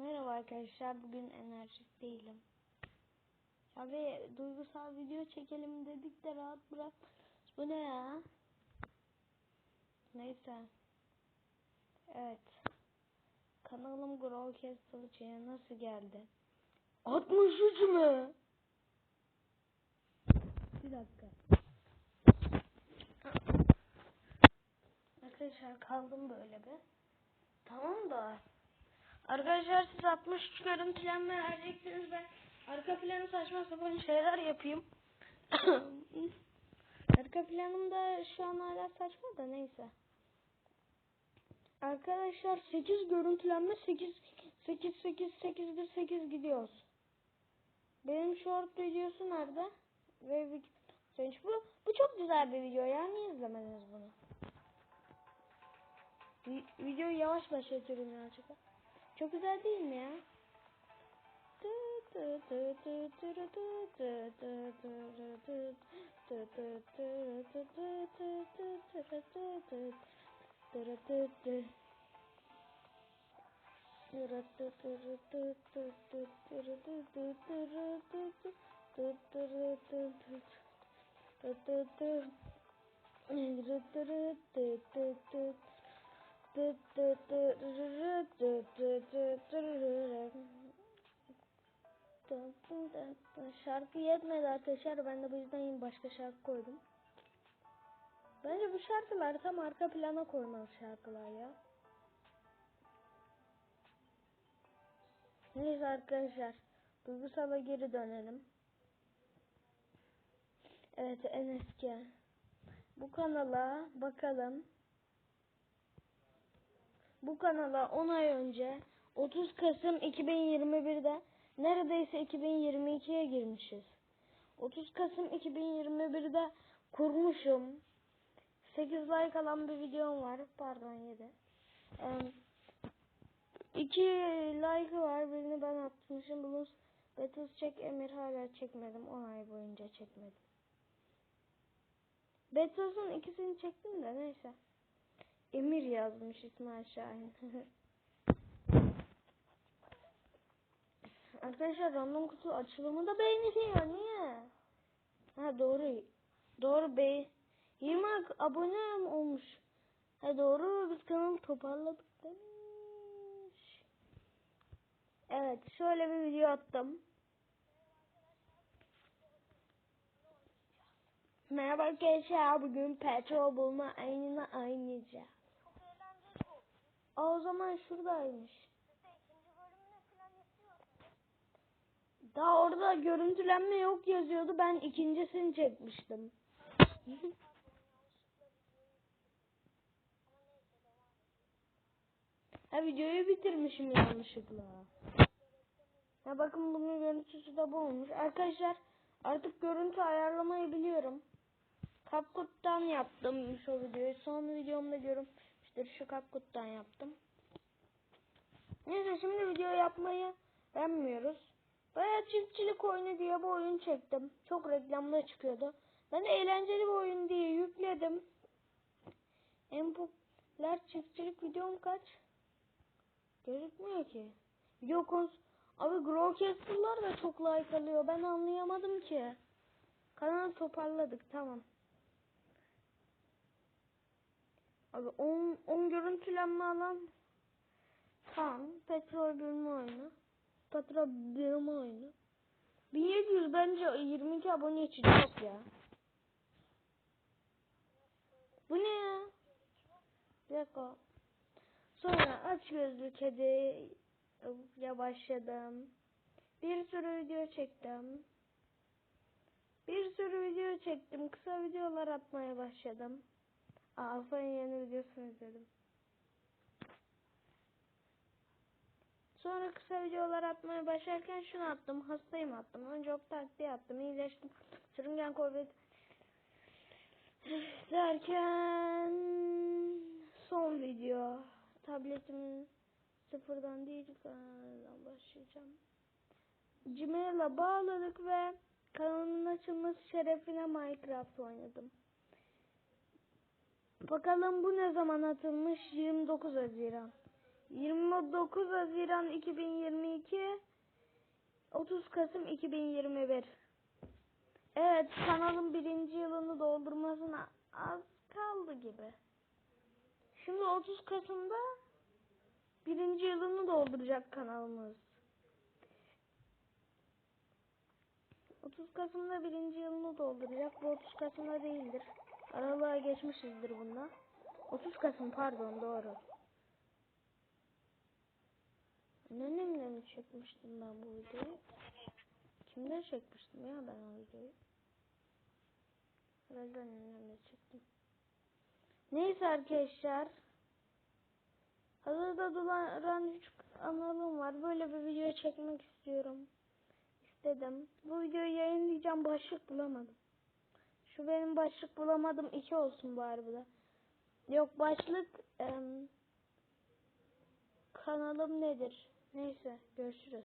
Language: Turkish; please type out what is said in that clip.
Merhaba arkadaşlar. Bugün enerjik değilim. Abi duygusal video çekelim dedik de rahat bırak. Bu ne ya? Neyse. Evet. Kanalım Grow Castle'cıya nasıl geldi? 63 mü? Bir dakika. Arkadaşlar kaldım böyle bir. Tamam da. Arkadaşlar siz 63 görüntülenme vereceksiniz ben arka planı saçma sapan şeyler yapayım. arka planım da şu an hala saçma da neyse. Arkadaşlar 8 görüntülenme 8 8 8 8 1 8 gidiyoruz. Benim short videosu nerede? Ve bu bu çok güzel bir video ya niye izlemediniz bunu? Vi- videoyu yavaş başlatıyorum ya acaba. Çok güzel değil mi ya? Şarkı yetmedi arkadaşlar. Ben de bu yüzden başka şarkı koydum. Bence bu şarkılar tam arka plana koymalı şarkılar ya. Neyse arkadaşlar. Duygusala geri dönelim. Evet en eski. Bu kanala bakalım. Bu kanala 10 ay önce 30 Kasım 2021'de neredeyse 2022'ye girmişiz. 30 Kasım 2021'de kurmuşum. 8 like alan bir videom var. Pardon 7. Um, 2 like var. Birini ben atmışım. Blues Battles çek Emir hala çekmedim. 10 ay boyunca çekmedim. Battles'ın ikisini çektim de neyse. Emir yazmış İsmail Şahin. Arkadaşlar random kutu açılımı da beğeniliyor. Niye? Ha doğru. Doğru be. 20 abone olmuş. Ha doğru biz kanalı toparladık demiş. Evet şöyle bir video attım. Merhaba arkadaşlar bugün petrol bulma aynını oynayacağız. Aa, o zaman şuradaymış. Daha orada görüntülenme yok yazıyordu. Ben ikincisini çekmiştim. ha videoyu bitirmişim yanlışlıkla. Ya bakın bunun görüntüsü de bu olmuş. Arkadaşlar artık görüntü ayarlamayı biliyorum. CapCut'tan yaptım şu videoyu. Son videomda görmüştür. Şu CapCut'tan yaptım. Neyse şimdi video yapmayı beğenmiyoruz. Baya çiftçilik oyunu diye bu oyun çektim. Çok reklamda çıkıyordu. Ben eğlenceli bir oyun diye yükledim. En popüler çiftçilik videom kaç? Gözükmüyor ki. Video kons... Abi Growcastle'lar da çok like alıyor. Ben anlayamadım ki. Kanalı toparladık tamam. Abi 10 10 görüntülenme alan Tamam. Petrol bölümü oyunu. Petrol bölümü oyunu. 1700 bence 22 abone için çok ya. Bu ne ya? Bir dakika. Sonra aç gözlü kedi ya başladım. Bir sürü video çektim. Bir sürü video çektim. Kısa videolar atmaya başladım. Alfa'nın yeni videosunu izledim. Sonra kısa videolar atmaya başlarken şunu attım. Hastayım attım. Önce ok taktiği attım. iyileştim. Sürüngen covid derken son video. Tabletim sıfırdan değil kanaldan başlayacağım. Gmail'a bağladık ve kanalın açılması şerefine Minecraft oynadım. Bakalım bu ne zaman atılmış? 29 Haziran. 29 Haziran 2022 30 Kasım 2021 Evet kanalın birinci yılını doldurmasına az kaldı gibi. Şimdi 30 Kasım'da birinci yılını dolduracak kanalımız. 30 Kasım'da birinci yılını dolduracak. Bu 30 Kasım'da değildir. Aralığa geçmişizdir bunda. 30 Kasım pardon doğru. Annemle mi çekmiştim ben bu videoyu? Kimden çekmiştim ya ben o videoyu? Herhalde annemle çektim. Neyse arkadaşlar. Hazırda duran küçük analım var. Böyle bir video çekmek istiyorum. İstedim. Bu videoyu yayınlayacağım. Başlık bulamadım. Şu benim başlık bulamadım. iki olsun bari bu da. Yok başlık em, kanalım nedir? Neyse görüşürüz.